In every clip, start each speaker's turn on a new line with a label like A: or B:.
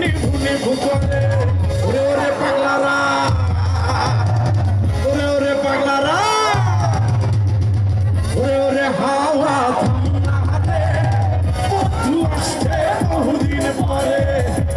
A: নিভু নিভু করে ওরে ওরে পাগলারা। ওরে ওরে পাগলারা। ওরে ওরে হাওয়া বন্ধু আসছে বহুদিন পরে।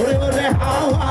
A: ওরে ওরে হাওয়া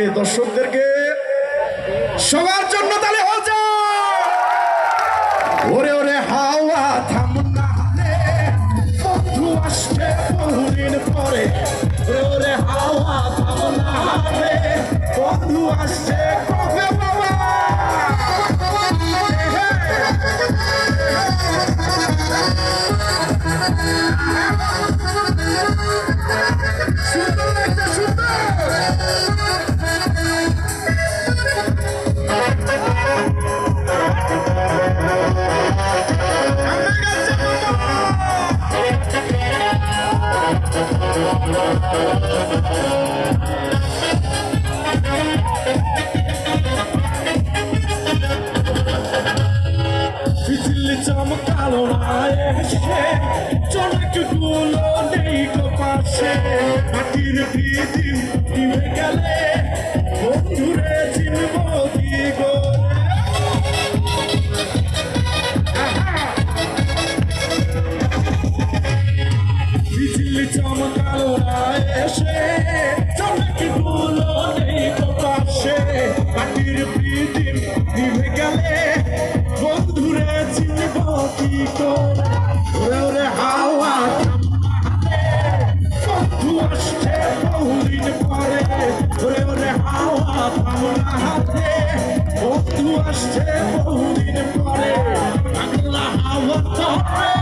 A: থেকে দর্শকদেরকে সবার জন্য তাহলে যায় ওরে ওরে, হাওয়া রে। বন্ধু আসছে বহুদিন পরে। ওরে ওরে, হাওয়া রে। বাবা? সুন্দর চমকালো চনকগুলো নেই পাশে মাটির ভিদিম আসছে বহুদিন পরে। ওরে হাওয়া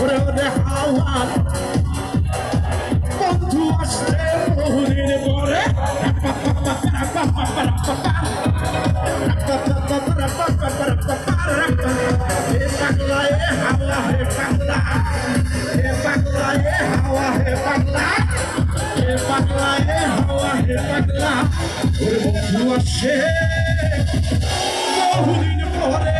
A: রে হাওয়ার বন্ধু আসছে বহুদিন পরে হাওয়া, হে পাগলা। হে পাগলা হে হাওয়া, হে পাগলা। হে পাগলা হে হাওয়া, হে পাগলা। বন্ধু আসছে বহুদিন পরে